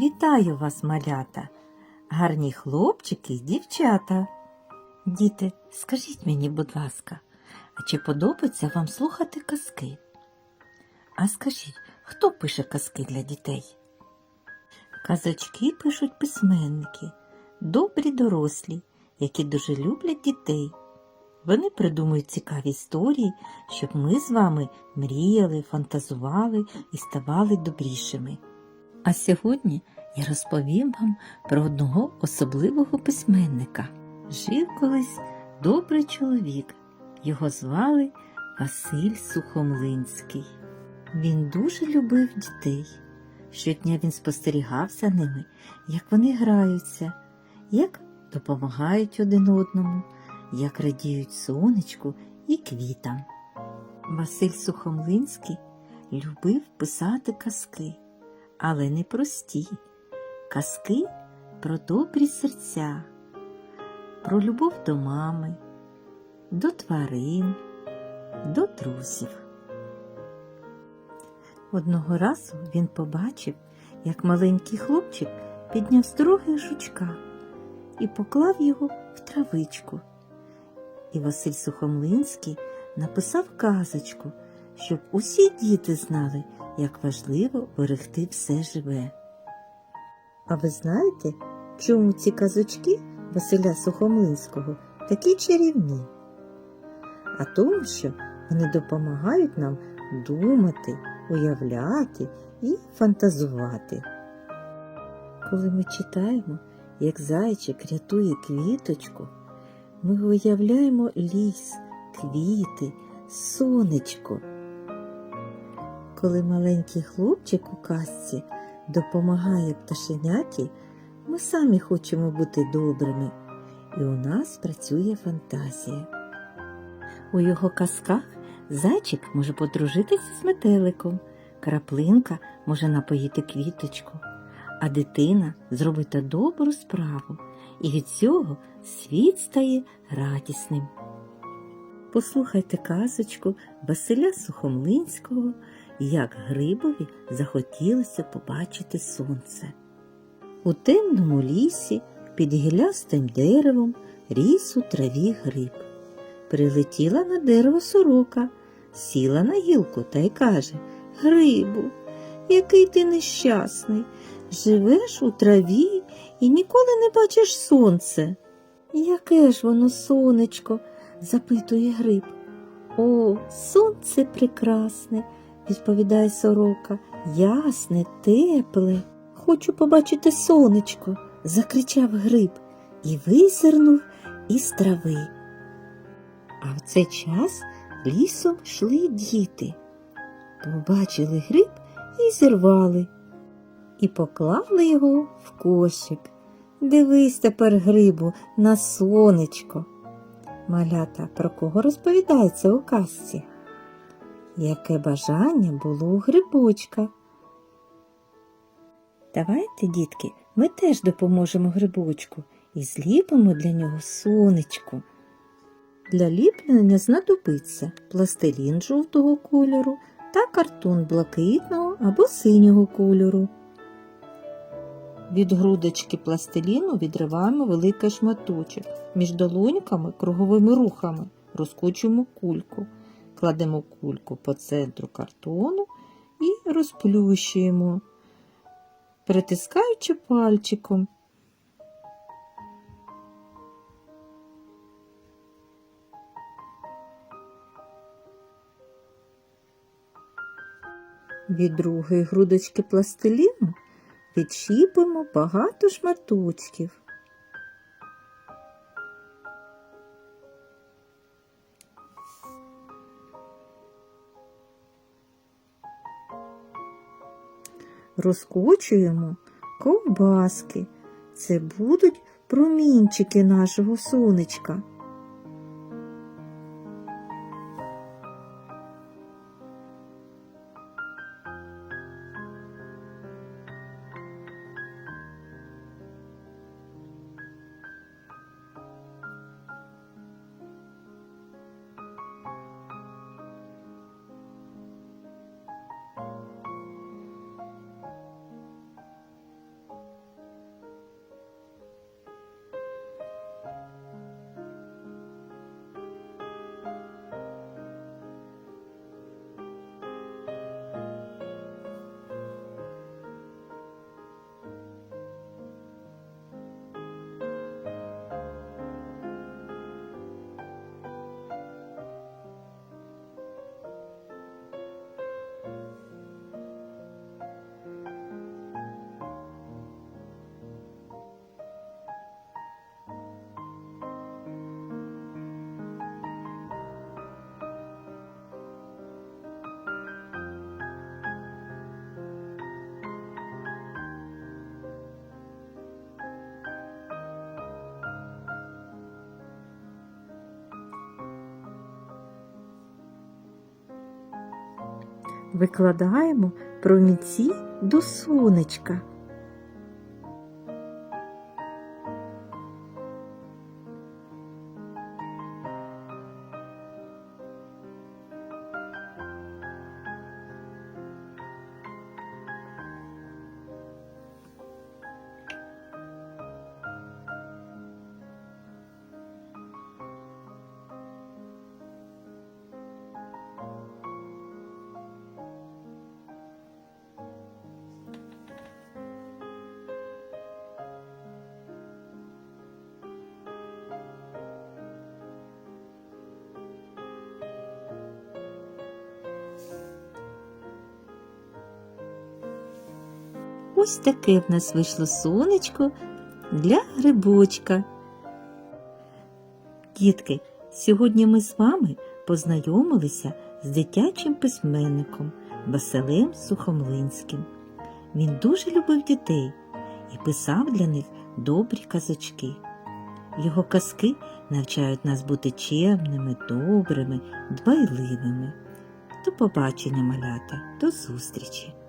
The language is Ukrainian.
Вітаю вас, малята, гарні хлопчики й дівчата. Діти, скажіть мені, будь ласка, а чи подобається вам слухати казки? А скажіть, хто пише казки для дітей? Казочки пишуть письменники, добрі дорослі, які дуже люблять дітей. Вони придумують цікаві історії, щоб ми з вами мріяли, фантазували і ставали добрішими. А сьогодні я розповім вам про одного особливого письменника. Жив колись добрий чоловік. Його звали Василь Сухомлинський. Він дуже любив дітей. Щодня він спостерігав за ними, як вони граються, як допомагають один одному, як радіють сонечку і квітам. Василь Сухомлинський любив писати казки, але не прості. Казки про добрі серця, про любов до мами, до тварин, до друзів. Одного разу він побачив, як маленький хлопчик підняв з дороги жучка і поклав його в травичку. І Василь Сухомлинський написав казочку, щоб усі діти знали, як важливо берегти все живе. А ви знаєте, чому ці казочки Василя Сухомлинського такі чарівні? А тому, що вони допомагають нам думати, уявляти і фантазувати. Коли ми читаємо, як зайчик рятує квіточку, ми уявляємо ліс, квіти, сонечко. Коли маленький хлопчик у казці допомагає пташеняті, ми самі хочемо бути добрими, і у нас працює фантазія. У його казках зайчик може подружитися з метеликом, краплинка може напоїти квіточку, а дитина зробити добру справу, і від цього світ стає радісним. Послухайте казочку Василя Сухомлинського, як грибові захотілося побачити сонце. У темному лісі під гілястим деревом ріс у траві гриб. Прилетіла на дерево сорока, сіла на гілку та й каже Грибу, який ти нещасний. Живеш у траві і ніколи не бачиш сонце. Яке ж воно сонечко? Запитує гриб. О, сонце прекрасне, відповідає сорока, ясне, тепле. Хочу побачити сонечко, закричав гриб і визирнув із трави. А в цей час лісом йшли діти. Побачили гриб і зірвали, і поклали його в кошик. Дивись тепер, грибу, на сонечко. Малята, про кого розповідається у казці? Яке бажання було у грибочка? Давайте, дітки, ми теж допоможемо грибочку і зліпимо для нього сонечко. Для ліплення знадобиться пластилін жовтого кольору та картон блакитного або синього кольору. Від грудочки пластиліну відриваємо великий шматочок. Між долоньками круговими рухами розкочуємо кульку. Кладемо кульку по центру картону і розплющуємо, притискаючи пальчиком. Від другої грудочки пластиліну відщіпимо багато шматочків. Розкочуємо ковбаски. Це будуть промінчики нашого сонечка. Викладаємо промінці до сонечка. Ось таке в нас вийшло сонечко для грибочка. Дітки, сьогодні ми з вами познайомилися з дитячим письменником Василем Сухомлинським. Він дуже любив дітей і писав для них добрі казочки. Його казки навчають нас бути чемними, добрими, дбайливими. До побачення, малята, до зустрічі!